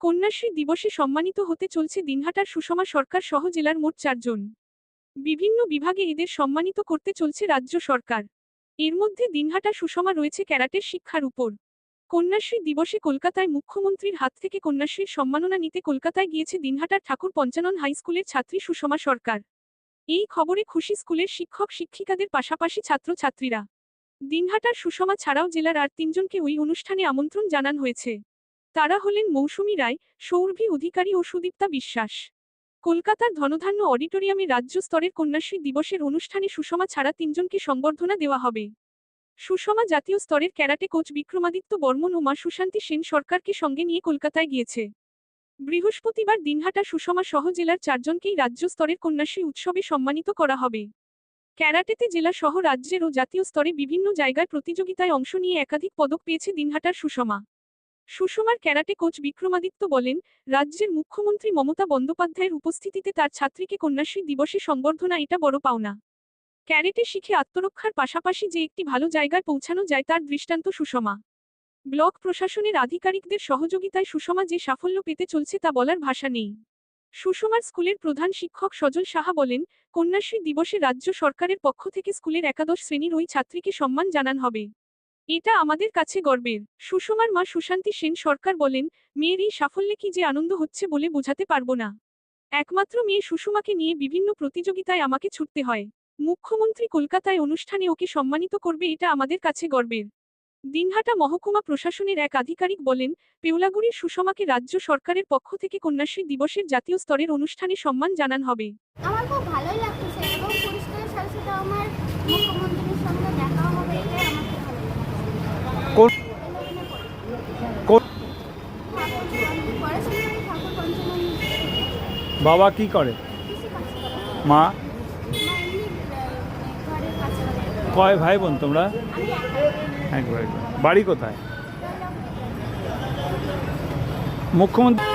কন্যাশ্রী দিবসে সম্মানিত হতে চলছে দিনহাটার সুষমা সরকার সহ জেলার মোট চারজন। বিভিন্ন বিভাগে এদের সম্মানিত করতে চলছে রাজ্য সরকার। এর মধ্যে দিনহাটা সুষমা রয়েছে ক্যারাটের শিক্ষার উপর। কন্যাশ্রী দিবসে কলকাতায় মুখ্যমন্ত্রীর হাত থেকে কন্যাশ্রীর সম্মাননা নিতে কলকাতায় গিয়েছে দিনহাটার ঠাকুর পঞ্চানন হাই স্কুলের ছাত্রী সুষমা সরকার। এই খবরে খুশি স্কুলের শিক্ষক, শিক্ষিকাদের পাশাপাশি ছাত্রছাত্রীরা। দিনহাটার সুষমা ছাড়াও জেলার আর তিনজনকে ওই অনুষ্ঠানে আমন্ত্রণ জানান হয়েছে। তারা হলেন মৌসুমী রায়, সৌরভী অধিকারী ও সুদীপ্তা বিশ্বাস। কলকাতার ধনধান্য অডিটোরিয়ামে রাজ্য স্তরের কন্যাশ্রী দিবসের অনুষ্ঠানে সুষমা ছাড়া তিনজনকে সংবর্ধনা দেওয়া হবে। সুষমা জাতীয় স্তরের ক্যারাটে কোচ বিক্রমাদিত্য বর্মন ও মা সুশান্তি সেন সরকারকে সঙ্গে নিয়ে কলকাতায় গিয়েছে। বৃহস্পতিবার দিনহাটা সুষমা সহ জেলার চারজনকেই রাজ্য স্তরের কন্যাশ্রী উৎসবে সম্মানিত করা হবে। ক্যারাটেতে জেলা সহ রাজ্যের ও জাতীয় স্তরে বিভিন্ন জায়গায় প্রতিযোগিতায় অংশ নিয়ে একাধিক পদক পেয়েছে দিনহাটার সুষমা। সুষমার ক্যারাটে কোচ বিক্রমাদিত্য বলেন, রাজ্যের মুখ্যমন্ত্রী মমতা বন্দ্যোপাধ্যায়ের উপস্থিতিতে তার ছাত্রীকে কন্যাশ্রী দিবসে সংবর্ধনা এটা বড় পাওনা। ক্যারেটে শিখে আত্মরক্ষার পাশাপাশি যে একটি ভালো জায়গায় পৌঁছানো যায় তার দৃষ্টান্ত সুষমা। ব্লক প্রশাসনের আধিকারিকদের সহযোগিতায় সুষমা যে সাফল্য পেতে চলছে তা বলার ভাষা নেই। সুষমার স্কুলের প্রধান শিক্ষক সজল সাহা বলেন, কন্যাশ্রী দিবসে রাজ্য সরকারের পক্ষ থেকে স্কুলের একাদশ শ্রেণির ওই ছাত্রীকে সম্মান জানান হবে। এটা আমাদের কাছে গর্বের। সুষমার মা সুশান্তি সেন সরকার বলেন, মেয়ের এই সাফল্যে কি যে আনন্দ হচ্ছে বলে বোঝাতে পারব না। একমাত্র মেয়ে সুষমাকে নিয়ে বিভিন্ন প্রতিযোগিতায় আমাকে ছুটতে হয়। মুখ্যমন্ত্রী কলকাতায় অনুষ্ঠানে ওকে সম্মানিত করবে এটা আমাদের কাছে গর্বের। দিনহাটা মহকুমা প্রশাসনের এক আধিকারিক বলেন পেউলাগুড়ির সুষমাকে রাজ্য সরকারের পক্ষ থেকে কন্যাশ্রী দিবসের জাতীয় স্তরের অনুষ্ঠানে সম্মান জানান হবে। আমার খুব ভালোই লাগতেছে এবং পুরস্কারের সাথে সাথে আমার মুখ্যমন্ত্রীর সঙ্গে দেখা হবে এটাই আমার খুব ভালো লাগছে কোন কোন ঠাকুর পড়াশোনা আমি ঠাকুর পঞ্চমী বাবা কি করে? মা? কয় ভাই বোন তোমরা বাড়ি কোথায়? মুখ্যমন্ত্রী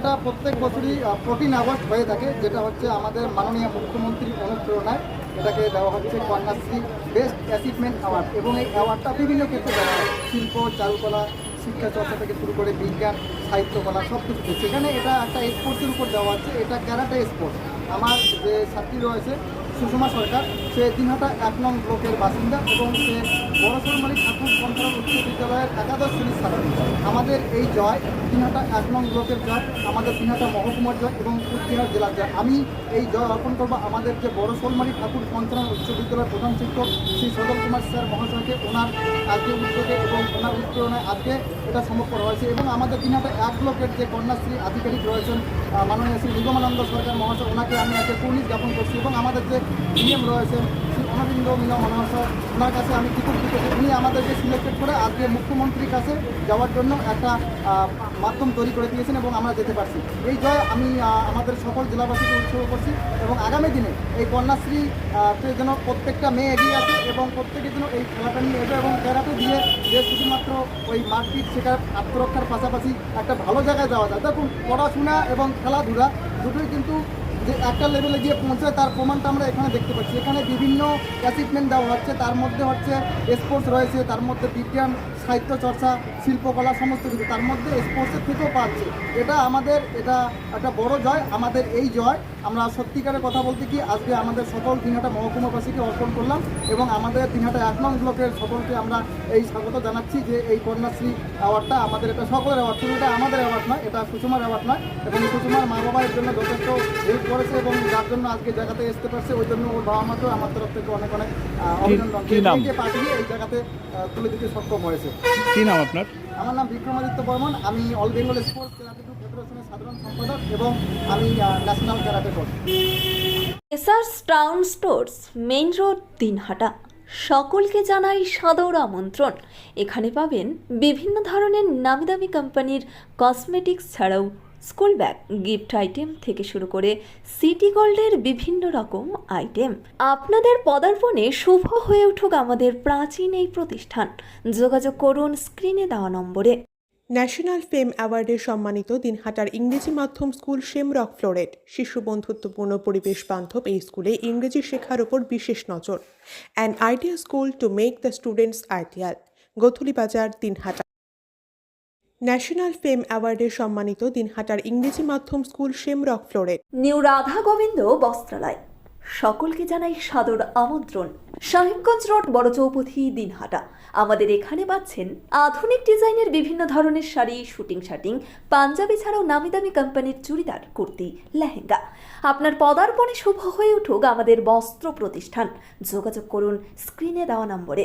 এটা প্রত্যেক বছরই প্রোটিন অ্যাওয়ার্ড হয়ে থাকে, যেটা হচ্ছে আমাদের মাননীয় মুখ্যমন্ত্রীর অনুপ্রেরণায় এটাকে দেওয়া হচ্ছে কন্যাশ্রী বেস্ট অ্যাচিভমেন্ট অ্যাওয়ার্ড। এবং এই অ্যাওয়ার্ডটা বিভিন্ন ক্ষেত্রে দেওয়া হয়, শিল্প, চারুকলা, শিক্ষা চর্চা থেকে শুরু করে বিজ্ঞান সাহিত্যকলা সব কিছু সেখানে এটা একটা স্পোর্টসের উপর দেওয়া হচ্ছে এটা ক্যারাটে স্পোর্টস আমার যে ছাত্রী রয়েছে, সুষমা সরকার, সে দিনহাটা এক নং ব্লকের বাসিন্দা এবং সে বড়সরমালী ঠাকুর পঞ্চায়েত উচ্চ বিদ্যালয়ের একাদশ শ্রেণির ছাত্রী। আমাদের এই জয়, দিনহাটা এক নং ব্লকের জয়, আমাদের দিনহাটা মহকুমার জয় এবং কুচবিহার জেলার জয়। আমি এই জয় অর্পণ করব আমাদের যে বড় শোলমারি ঠাকুর পঞ্চায়েত উচ্চ বিদ্যালয়ের প্রধান শিক্ষক শ্রী সজল কুমার স্যার মহাশয়কে ওনার আজকে উদ্যোগে এবং ওনার উৎপ্রেরণায় আজকে এটা সমর্পণ হয়েছে এবং আমাদের দিনহাটা এক ব্লকের যে কন্যাশ্রী আধিকারিক রয়েছেন মাননীয় শ্রী নিগমানন্দ সরকার মহাশয়, ওনাকে আমি আজকে পুলিশ জ্ঞাপন করছি এবং আমাদের যে ডিএম রয়েছেন শ্রী অনবিন্দ মিনা মহাশয় ওনার কাছে আমি কৃতজ্ঞ উনি আমাদেরকে সিলেক্টেড করে আজকে মুখ্যমন্ত্রীর কাছে যাওয়ার জন্য একটা মাধ্যম তৈরি করে দিয়েছেন এবং আমরা যেতে পারছি। এই জয় আমি আমাদের সকল জেলাবাসীকে উৎসর্গ করছি এবং আগামী দিনে এই কন্যাশ্রী যেন প্রত্যেকটা মেয়ে এগিয়ে আসে এবং প্রত্যেকের জন্য এই খেলাটা নিয়ে এসে এবং ক্যারাটে দিয়ে যে শুধুমাত্র ওই মারপিট শেখার আত্মরক্ষার পাশাপাশি একটা ভালো জায়গায় যাওয়া যায়। দেখুন, পড়াশোনা এবং খেলাধুলা দুটোই কিন্তু যে একটা লেভেলে গিয়ে পৌঁছে তার প্রমাণটা আমরা এখানে দেখতে পাচ্ছি। এখানে বিভিন্ন অ্যাচিভমেন্ট দেওয়া হচ্ছে, তার মধ্যে হচ্ছে স্পোর্টস রয়েছে, তার মধ্যে বিজ্ঞান সাহিত্য চর্চা শিল্পকলা সমস্ত কিছু। তার মধ্যে স্পোর্টসের থেকেও পাচ্ছে। এটা আমাদের এটা একটা বড় জয় আমাদের এই জয়। আমরা সত্যিকারের কথা বলতে কি আজকে আমাদের সকল দিনহাটা মহকুমাবাসীকে অর্পণ করলাম এবং আমাদের দিনহাটা এক নং ব্লকের সকলকে আমরা এই স্বাগত জানাচ্ছি যে এই কন্যাশ্রী অ্যাওয়ার্ডটা আমাদের এটা সকলের অ্যাওয়ার্ড। শুধু এটা আমাদের অ্যাওয়ার্ড নয় এটা সুষমার অ্যাওয়ার্ড নয়। এবং সুষমার মা বাবা এর জন্য যথেষ্ট হেল্প করেছে এবং যার জন্য আজকে জায়গাতে আসতে পারছে ওই জন্য ওর বাবা মাকেও আমার তরফ থেকে অনেক অনেক অভিনন্দন। পাঠিয়ে এই জায়গাতে তুলে দিতে সক্ষম হয়েছে। কি নাম আপনার? আমার নাম বিক্রমাদিত্য বর্মন। আমি all Bengal sports karate group ফেডারেশনের সাধারণ সম্পাদক এবং আমি national karate coach Essars town stores main road Dinhata সকলকে জানাই সাদর আমন্ত্রণ। এখানে পাবেন বিভিন্ন ধরনের নামি দামি কোম্পানির কসমেটিক্স ছাড়াও স্কুল ব্যাগ, গিফট আইটেম থেকে শুরু করে সিটি গোল্ডের বিভিন্ন রকম আইটেম। আপনাদের পদার্পণে শুভ হয়ে উঠুক আমাদের প্রাচীন এই প্রতিষ্ঠান। যোগাযোগ করুন স্ক্রিনে দেওয়া নম্বরে। ন্যাশনাল ফেম অ্যাওয়ার্ডে সম্মানিত দিনহাটার ইংরেজি মাধ্যম স্কুল শেমরক ফ্লোরেট, শিশু বন্ধুত্বপূর্ণ পরিবেশ বান্ধব এই স্কুলে ইংরেজি শেখার ওপর বিশেষ নজর। An idea school to make the students ideal Gothuli Bazar, Dinhata. National fame অ্যাওয়ার্ডে সম্মানিত দিনহাটার ইংরেজি মাধ্যম school Shamrock Floret new Radha Gobinda Bastralaya. সকলকে জানাই সাদর আমন্ত্রণ। সাহেবগঞ্জ রোড, বড় চৌপথি, দিনহাটা। আমাদের এখানে পাচ্ছেন আধুনিক ডিজাইনের বিভিন্ন ধরনের শাড়ি, শুটিং শাটিং, পাঞ্জাবি ছাড়াও নামি দামি কোম্পানির চুড়িদার, কুর্তি, লেহেঙ্গা। আপনার পদার্পণে শুভ হয়ে উঠুক আমাদের বস্ত্র প্রতিষ্ঠান। যোগাযোগ করুন স্ক্রিনে দেওয়া নম্বরে।